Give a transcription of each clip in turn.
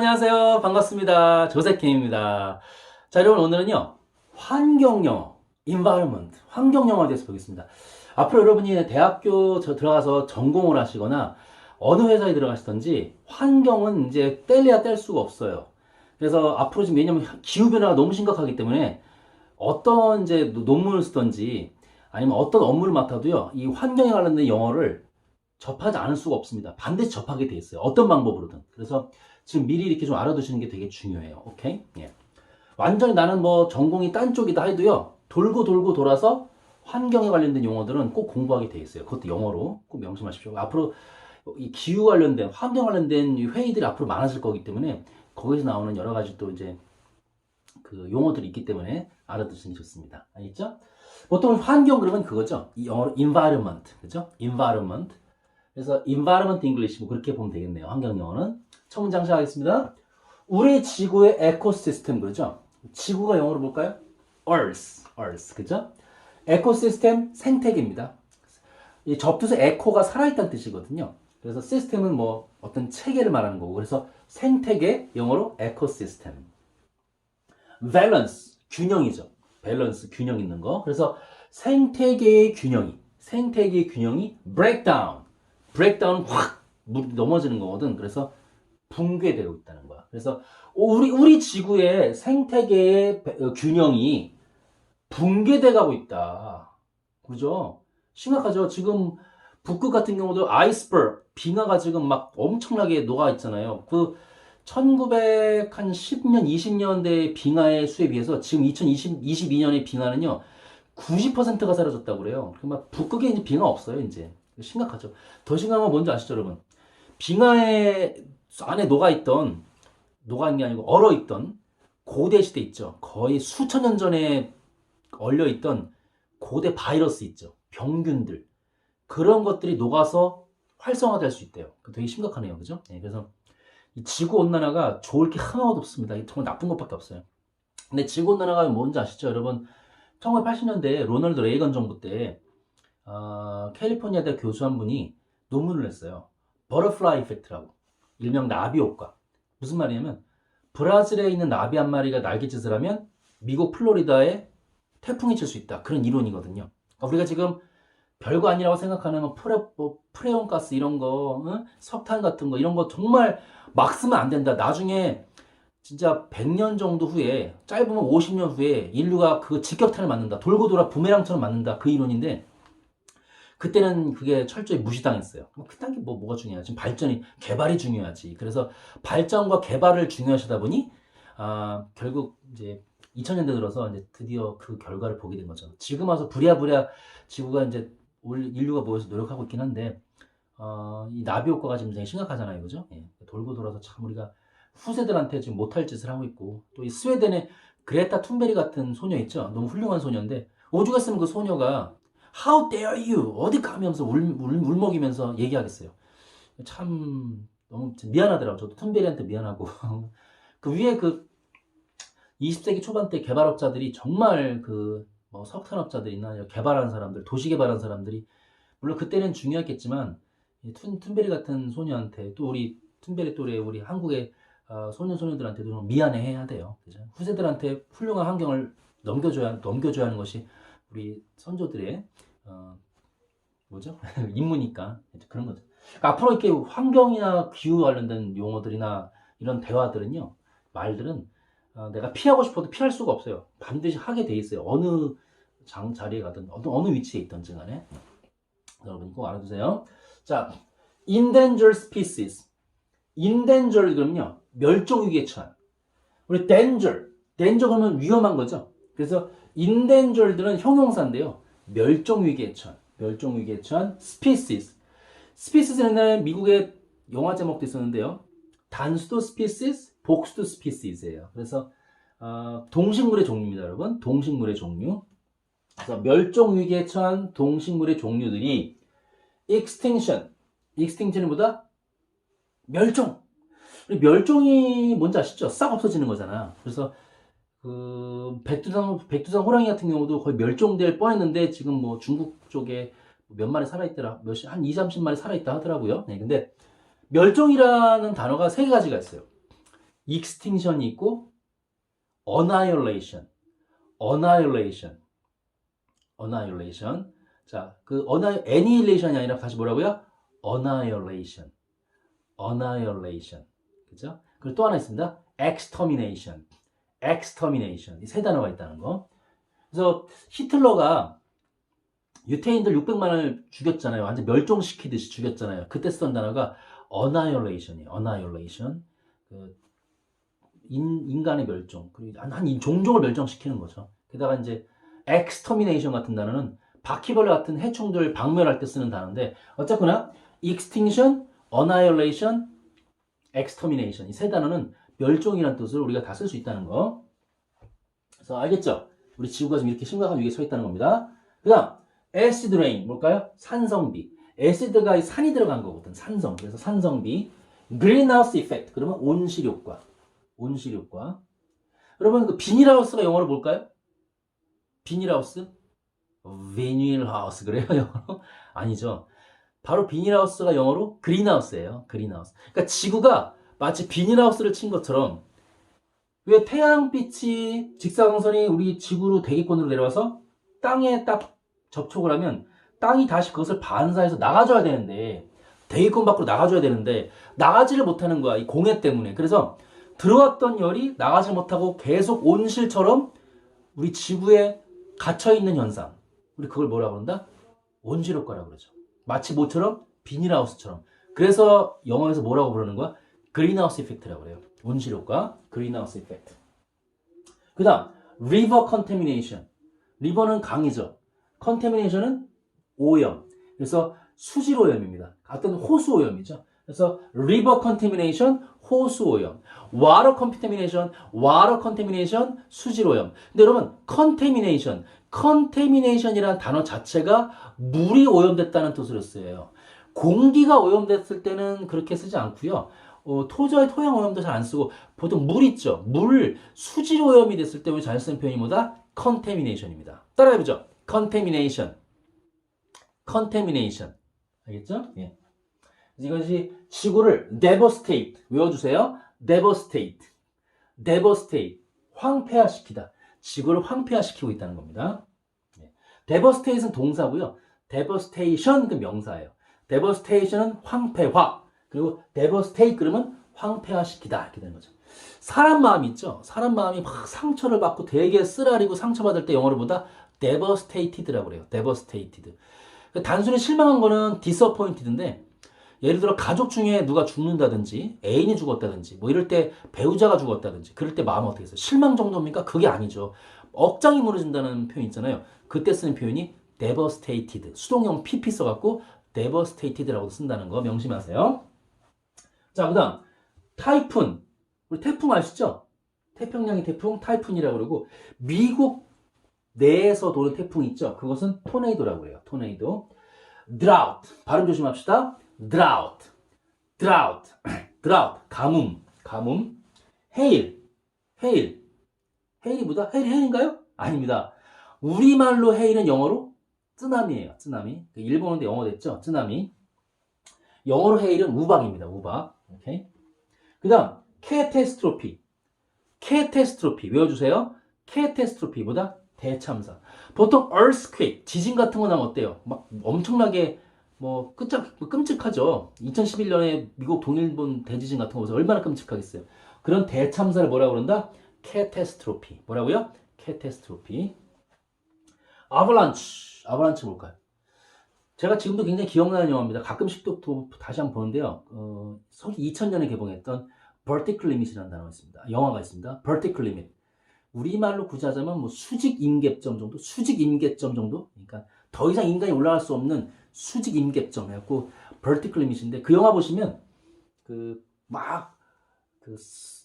안녕하세요. 반갑습니다. 조세킴입니다. 자, 여러분 오늘은요. 환경영어, environment, 환경영어에 대해서 보겠습니다. 앞으로 여러분이 대학교 저- 들어가서 전공을 하시거나 어느 회사에 들어가시든지 환경은 이제 뗄래야 뗄 수가 없어요. 그래서 앞으로 지금 왜냐면 기후변화가 너무 심각하기 때문에 어떤 이제 논문을 쓰든지 아니면 어떤 업무를 맡아도요. 이 환경에 관련된 영어를 접하지 않을 수가 없습니다. 반드시 접하게 돼 있어요. 어떤 방법으로든. 그래서 지금 미리 이렇게 좀 알아두시는 게 되게 중요해요. 오케이? 예. 완전히 나는 뭐 전공이 딴 쪽이다 해도요. 돌고 돌고 돌아서 환경에 관련된 용어들은 꼭 공부하게 돼 있어요. 그것도 영어로 꼭 명심하십시오. 앞으로 이 기후 관련된 환경 관련된 이 회의들이 앞으로 많아질 거기 때문에 거기서 나오는 여러 가지 또 이제 그 용어들이 있기 때문에 알아두시는 게 좋습니다. 알겠죠? 보통 환경 그러면 그거죠. 이 영어로 environment. 그죠? environment. 그래서 environment English 뭐 그렇게 보면 되겠네요. 환경 영어는. 첫 문장 시작하겠습니다. 우리 지구의 에코시스템 그죠? 지구가 영어로 볼까요? Earth, Earth, 그죠? 에코시스템 생태계입니다. 이 접두사 에코가 살아있다는 뜻이거든요. 그래서 시스템은 뭐 어떤 체계를 말하는 거고, 그래서 생태계 영어로 에코시스템. 밸런스 균형이죠. 밸런스 균형 있는 거. 그래서 생태계의 균형이 생태계의 균형이 breakdown, breakdown 확 물- 넘어지는 거거든. 그래서 붕괴되고 있다는 거야. 그래서 우리 우리 지구의 생태계의 배- 어, 균형이 붕괴돼 가고 있다. 그죠? 심각하죠. 지금 북극 같은 경우도 아이스버그 빙하가 지금 막 엄청나게 녹아 있잖아요. 그 1910년, 20년대 빙하의 수에 비해서 지금 2022년의 빙하는요, 90%가 사라졌다고 그래요. 그막 북극에 이제 빙하 없어요, 이제. 심각하죠. 더 심각한 건 뭔지 아시죠, 여러분? 빙하의 안에 녹아있던, 녹아있는 게 아니고 얼어있던 고대 시대 있죠. 거의 수천 년 전에 얼려있던 고대 바이러스 있죠. 병균들. 그런 것들이 녹아서 활성화될 수 있대요. 그 되게 심각하네요. 그죠? 네, 그래서 이 지구 온난화가 좋을 게 하나도 없습니다. 이게 정말 나쁜 것밖에 없어요. 근데 지구 온난화가 뭔지 아시죠? 여러분, 1980년대 로널드 레이건 정부 때 어, 캘리포니아 대 교수 한 분이 논문을 냈어요. 버터플라이 이펙트라고. 일명 나비 효과. 무슨 말이냐면 브라질에 있는 나비 한 마리가 날개짓을 하면 미국 플로리다에 태풍이 칠 수 있다. 그런 이론이거든요. 그러니까 우리가 지금 별거 아니라고 생각하는 뭐 프레, 뭐 프레온 가스 이런 거, 응? 석탄 같은 거 이런 거 정말 막 쓰면 안 된다. 나중에 진짜 100년 정도 후에 짧으면 50년 후에 인류가 그 직격탄을 맞는다. 돌고 돌아 부메랑처럼 맞는다. 그 이론인데 그때는 그게 철저히 무시당했어요. 뭐 그딴 게 뭐 뭐가 중요하지? 발전이 개발이 중요하지. 그래서 발전과 개발을 중요하시다 보니 아, 결국 이제 2000년대 들어서 이제 드디어 그 결과를 보게 된 거죠. 지금 와서 부랴부랴 지구가 이제 올 인류가 모여서 노력하고 있긴 한데 어, 이 나비 효과가 지금 굉장히 심각하잖아요, 그죠? 예, 돌고 돌아서 참 우리가 후세들한테 지금 못할 짓을 하고 있고 또 이 스웨덴의 그레타 툰베리 같은 소녀 있죠? 너무 훌륭한 소녀인데 오죽했으면 그 소녀가 How dare you? 어디 가면서 울, 울, 울먹이면서 얘기하겠어요. 참 너무 미안하더라고. 저도 툰베리한테 미안하고 그 위에 그 20세기 초반 때 개발업자들이 정말 그 뭐 석탄업자들이나 개발하는 사람들, 도시 개발하는 사람들이 물론 그때는 중요했겠지만 이 툰, 툰베리 같은 소녀한테 또 우리 툰베리 또래 우리 한국의 어, 소년 소녀들한테도 좀 미안해 해야 돼요. 그죠? 후세들한테 훌륭한 환경을 넘겨줘야 넘겨줘야 하는 것이 우리 선조들의 어, 뭐죠? 임무니까 그런 거죠. 그러니까 앞으로 이렇게 환경이나 기후 관련된 용어들이나 이런 대화들은요, 말들은 어, 내가 피하고 싶어도 피할 수가 없어요. 반드시 하게 돼 있어요. 어느 장 자리에 가든 어느 어느 위치에 있든지 간에 여러분 꼭 알아두세요. 자, endangered species. endangered 그러면요 멸종 위기에 처한. 우리 danger, danger 그러면 위험한 거죠. 그래서 endangered는 형용사인데요. 멸종 위기에 처한, species. species는 옛날에 미국의 영화 제목도 있었는데요. 단수도 species, 복수도 species예요. 그래서 어, 동식물의 종류입니다, 여러분. 동식물의 종류. 그래서 멸종 위기에 처한 동식물의 종류들이 extinction, extinction이 뭐다? 멸종. 멸종이 뭔지 아시죠? 싹 없어지는 거잖아. 그래서 그 백두산 백두산 호랑이 같은 경우도 거의 멸종될 뻔했는데 지금 뭐 중국 쪽에 몇 마리 살아있더라. 몇한 2, 30마리 살아있다 하더라고요. 네, 근데 멸종이라는 단어가 세 가지가 있어요. extinction이 있고 annihilation, annihilation, annihilation. 자, 그 anni- annihilation이 아니라 다시 뭐라고요? annihilation, annihilation. 그죠? 그리고 또 하나 있습니다. extermination, extermination. 이 세 단어가 있다는 거. 그래서 히틀러가 유태인들 600만을 죽였잖아요. 완전 멸종시키듯이 죽였잖아요. 그때 쓰던 단어가 annihilation이에요. annihilation. 그 인, 인간의 멸종. 그리고 한, 한 인- 종족을 멸종시키는 거죠. 게다가 이제 extermination 같은 단어는 바퀴벌레 같은 해충들 박멸할 때 쓰는 단어인데 어쨌거나 extinction, annihilation, extermination 이 세 단어는 멸종이라는 뜻을 우리가 다 쓸 수 있다는 거. 그래서 알겠죠? 우리 지구가 지금 이렇게 심각한 위기에 서 있다는 겁니다. 그 다음, acid rain, 뭘까요? 산성비. 에시드가 이 산이 들어간 거거든. 산성. 그래서 산성비. greenhouse effect. 그러면 온실효과. 온실효과. 여러분, 그 비닐하우스가 영어로 뭘까요? 비닐하우스? 비닐하우스. 그래요, 영어로? 아니죠. 바로 비닐하우스가 영어로 그린하우스예요. 그린하우스. 그러니까 지구가 마치 비닐하우스를 친 것처럼 왜 태양빛이 직사광선이 우리 지구로 대기권으로 내려와서 땅에 딱 접촉을 하면 땅이 다시 그것을 반사해서 나가줘야 되는데 대기권 밖으로 나가줘야 되는데 나가지를 못하는 거야 이 공해 때문에. 그래서 들어왔던 열이 나가지 못하고 계속 온실처럼 우리 지구에 갇혀 있는 현상. 우리 그걸 뭐라 그런다? 온실효과라고 그러죠. 마치 뭐처럼 비닐하우스처럼. 그래서 영어에서 뭐라고 부르는 거야 그린하우스 이펙트라고 그래요 온실 효과 그린하우스 이펙트 그 다음 리버 컨테미네이션 리버는 강이죠 컨테미네이션은 오염. 그래서 수질 오염입니다. 어떤 호수 오염이죠. 그래서 river contamination 호수 오염, water contamination water contamination 수질 오염. 근데 여러분 contamination contamination이라는 단어 자체가 물이 오염됐다는 뜻으로 쓰여요. 공기가 오염됐을 때는 그렇게 쓰지 않고요. 어, 토저의 토양 오염도 잘 안 쓰고 보통 물 있죠. 물 수질 오염이 됐을 때 우리 잘 쓰는 표현이 뭐다? contamination입니다. 따라해 보죠. contamination. contamination. 알겠죠? 예. 이것이 지구를 devastate. 외워 주세요. devastate. devastate. 황폐화시키다. 지구를 황폐화시키고 있다는 겁니다. 예. devastate은 동사고요. devastation 그 명사예요. devastation은 황폐화. 그리고 devastate 그러면 황폐화시키다. 이렇게 되는 거죠. 사람 마음 있죠? 사람 마음이 막 상처를 받고 되게 쓰라리고 상처받을 때 영어로 보다 devastated라고 그래요. devastated. 단순히 실망한 거는 disappointed인데 예를 들어 가족 중에 누가 죽는다든지 애인이 죽었다든지 뭐 이럴 때 배우자가 죽었다든지 그럴 때 마음 어떻게 해요? 실망 정도입니까? 그게 아니죠. 억장이 무너진다는 표현 있잖아요. 그때 쓰는 표현이 devastated. 수동형 pp 써갖고 devastated라고 쓴다는 거 명심하세요. 자, 그 다음 타이푼. 우리 태풍 아시죠? 태평양의 태풍 타이푼이라고 그러고 미국 내에서 도는 태풍 있죠? 그것은 토네이도라고 해요. 토네이도. drought. 발음 조심합시다. drought. drought. drought. 가뭄. 가뭄. hail. hail. hail이 뭐다? hail, hail인가요? 아닙니다. 우리말로 hail은 영어로 쓰나미예요. 쓰나미. 일본어인데 영어 됐죠? 쓰나미. 영어로 hail은 우박입니다. 우박. 오케이. 그 다음, catastrophe. catastrophe. 외워주세요. catastrophe보다 대참사. 보통 earthquake, 지진 같은 거 나면 어때요? 막 엄청나게 뭐 끔찍, 끔찍하죠. 2011년에 미국 동일본 대지진 같은 거 보세요. 얼마나 끔찍하겠어요. 그런 대참사를 뭐라고 그런다? catastrophe. 뭐라고요? catastrophe. avalanche. avalanche 뭘까요? 제가 지금도 굉장히 기억나는 영화입니다. 가끔씩 또, 또 다시 한번 보는데요. 어, 2000년에 개봉했던 vertical limit이라는 단어가 있습니다. 영화가 있습니다. vertical limit. 우리말로 구자자면 뭐 수직 임계점 정도, 수직 임계점 정도. 그러니까 더 이상 인간이 올라갈 수 없는 수직 임계점 해갖고 vertical limit인데 그 영화 보시면 그 막 그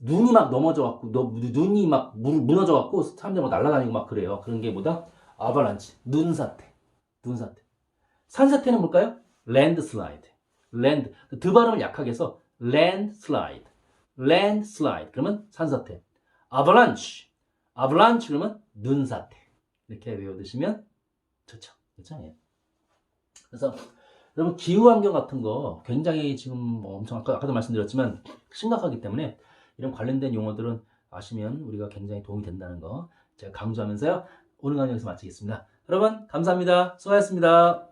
눈이 막 넘어져 갖고 눈이 막 무너져 갖고 사람들 막 날아다니고 막 그래요. 그런 게 뭐다? 아바란치, 눈사태, 눈사태. 산사태는 뭘까요? 랜드슬라이드. 랜드. 드 발음을 약하게 해서 랜드슬라이드. 랜드슬라이드. 그러면 산사태. 아바란치 그러면 눈사태. 이렇게 외워두시면 좋죠. 그렇죠? 예. 그래서 여러분 기후 환경 같은 거 굉장히 지금 뭐 엄청 아까 아까도 말씀드렸지만 심각하기 때문에 이런 관련된 용어들은 아시면 우리가 굉장히 도움이 된다는 거 제가 강조하면서요. 오늘 강의 여기서 마치겠습니다. 여러분 감사합니다. 수고하셨습니다.